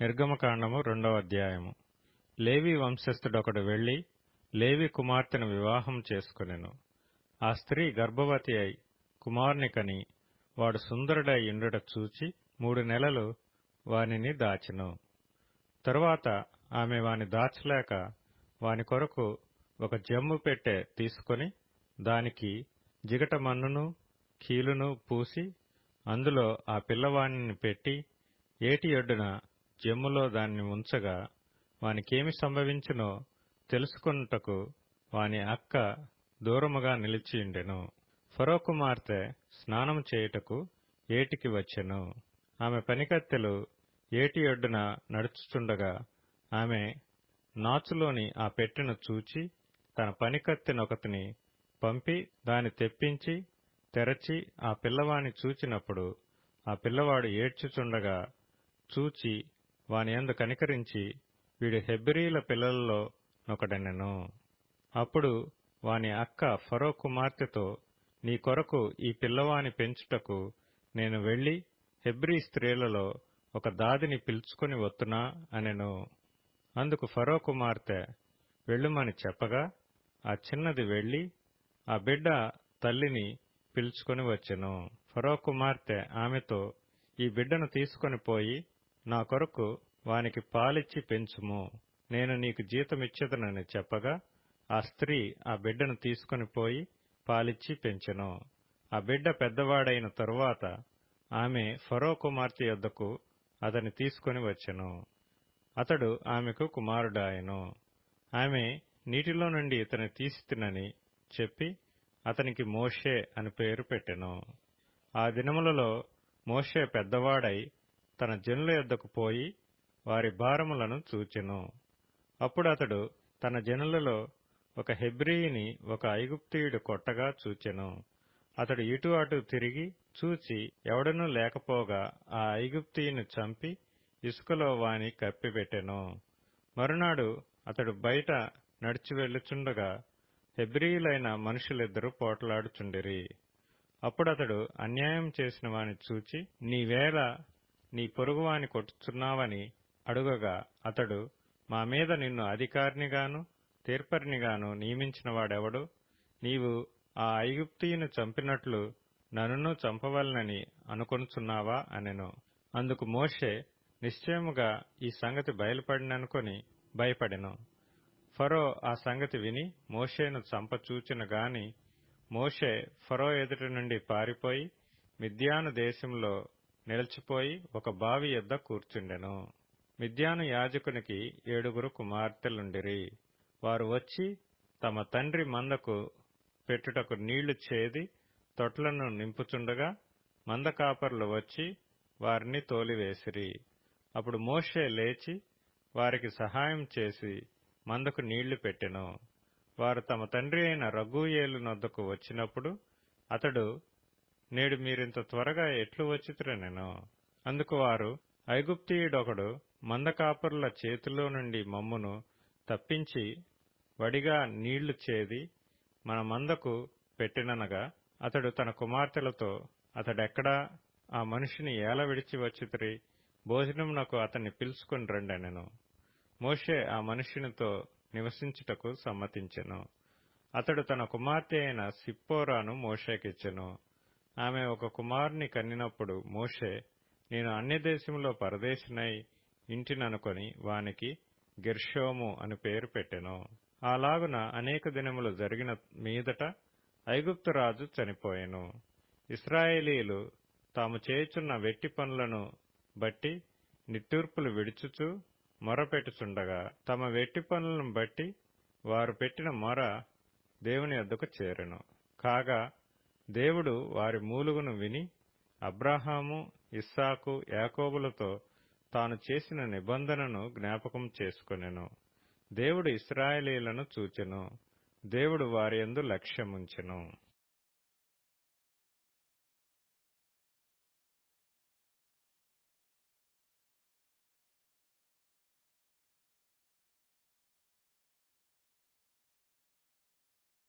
నిర్గమకాండము రెండవ అధ్యాయము. లేవి వంశస్థుడొకడు వెళ్ళి లేవి కుమార్తెను వివాహం చేసుకొనెను. ఆ స్త్రీ గర్భవతి అయి కుమారుని కని వాడు సుందరుడై యుండుట చూచి మూడు నెలలు వానిని దాచెను. తరువాత ఆమె వాని దాచలేక వాని కొరకు ఒక జమ్ము పెట్టె తీసుకొని దానికి జిగట మన్నును కీలును పూసి అందులో ఆ పిల్లవానిని పెట్టి ఏటి ఒడ్డున జమ్ములో దాన్ని ఉంచగా వానికేమి సంభవించునో తెలుసుకొనుటకు వాని అక్క దూరముగా నిలిచియుండెను ఫరో కుమార్తె స్నానము చేయుటకు ఏటికి వచ్చెను. ఆమె పనికత్తెలు ఏటి ఒడ్డున నడుచుచుండగా ఆమె నాచులోని ఆ పెట్టెను చూచి తన పనికత్తెనొకతిని పంపి దాని తెప్పించి తెరచి ఆ పిల్లవాని చూచినప్పుడు ఆ పిల్లవాడు ఏడ్చుచుండగా చూచి వాని యందు కనికరించి వీడు హెబ్రీల పిల్లలలో నొకడెనెను. అప్పుడు వాని అక్క ఫరో కుమార్తెతో నీ కొరకు ఈ పిల్లవాని పెంచుటకు నేను వెళ్ళి హెబ్రీ స్త్రీలలో ఒక దాదిని పిలుచుకొని వత్తునా అనెను. అందుకు ఫరో కుమార్తె వెళ్ళుమని చెప్పగా ఆ చిన్నది వెళ్ళి ఆ బిడ్డ తల్లిని పిలుచుకొని వచ్చెను. ఫరో కుమార్తె ఆమెతో ఈ బిడ్డను తీసుకొని పోయి నా కొరకు వానికి పాలిచ్చి పెంచుము. నేను నీకు జీతమిచ్చేదనని చెప్పగా ఆ స్త్రీ ఆ బిడ్డను తీసుకొని పోయి పాలిచ్చి పెంచెను. ఆ బిడ్డ పెద్దవాడైన తరువాత ఆమె ఫరో కుమార్తె యొద్దకు అతని తీసుకొని వచ్చెను. అతడు ఆమెకు కుమారుడాయెను. ఆమె నీటిలో నుండి ఇతని తీసితినని చెప్పి అతనికి మోషే అని పేరు పెట్టెను. ఆ దినములలో మోషే పెద్దవాడై తన జనుల యొద్దకు పోయి వారి భారములను చూచెను. అప్పుడు అతడు తన జనులలో ఒక హెబ్రీని ఒక ఐగుప్తీయుడు కొట్టగా చూచెను. అతడు ఇటు అటు తిరిగి చూచి ఎవడనూ లేకపోగా ఆ ఐగుప్తీయుని చంపి ఇసుకలో వాని కప్పిపెట్టెను. మరునాడు అతడు బయట నడిచి వెళ్ళుచుండగా హెబ్రీయులైన మనుషులిద్దరూ పోట్లాడుచుండిరి. అప్పుడతడు అన్యాయం చేసిన వాని చూచి నీవేళ నీ పొరుగువాని కొట్టుచున్నావని అడుగగా అతడు మా మీద నిన్ను అధికారినిగాను తీర్పరినిగాను నియమించినవాడెవడు నీవు ఆ ఐగుప్తీయుని చంపినట్లు నన్నును చంపవలనని అనుకొనుచున్నావా? అనెను. అందుకు మోషే నిశ్చయముగా ఈ సంగతి బయలుపడిననుకొని భయపడెను. ఫరో ఆ సంగతి విని మోషేను చంపచూచిన గాని మోషే ఫరో ఎదుటి నుండి పారిపోయి మిద్యాను దేశంలో నిలిచిపోయి ఒక బావి యొద్ద కూర్చుండెను. మిద్యాను యాజకునికి ఏడుగురు కుమార్తెలుండిరి. వారు వచ్చి తమ తండ్రి మందకు పెట్టుటకు నీళ్ళు చేది తొట్లను నింపుచుండగా మంద కాపర్లు వచ్చి వారిని తోలివేసిరి. అప్పుడు మోషే లేచి వారికి సహాయం చేసి మందకు నీళ్ళు పెట్టెను. వారు తమ తండ్రి అయిన రఘుయేలు నొద్దకు వచ్చినప్పుడు అతడు నేడు మీరింత త్వరగా ఎట్లు వచ్చితురనెను అందుకు వారు ఐగుప్తీయుడొకడు మందకాపరుల చేతిలో నుండి మమ్మును తప్పించి వడిగా నీళ్ళు చేది మన మందకు పెట్టిననగా అతడు తన కుమార్తెలతో అతడెక్కడా? ఆ మనిషిని ఏల విడిచి వచ్చితిరి? భోజనమునకు అతన్ని పిలుచుకుని రండెనెను మోషే ఆ మనిషినితో నివసించుటకు సమ్మతించెను. అతడు తన కుమార్తె అయిన సిప్పోరాను మోషేకిచ్చెను. ఆమె ఒక కుమారుని కన్నినప్పుడు మోషే నేను అన్య దేశంలో పరదేశినై ఇంటిననుకొని వానికి గెర్షోము అని పేరు పెట్టెను. అలాగున అనేక దినములు జరిగిన మీదట ఐగుప్తురాజు చనిపోయెను. ఇస్రాయేలీలు తాము చేయుచున్న వెట్టి పనులను బట్టి నిట్టూర్పులు విడుచుచు మొరపెట్టుచుండగా తమ వెట్టి పనులను బట్టి వారు పెట్టిన మొర దేవుని వద్దకు చేరెను. కాగా దేవుడు వారి మూలుగును విని అబ్రాహాము ఇస్సాకు యాకోబులతో తాను చేసిన నిబంధనను జ్ఞాపకం చేసుకొనెను. దేవుడు ఇస్రాయేలీలను చూచెను. దేవుడు వారి యందు లక్ష్యముంచెను.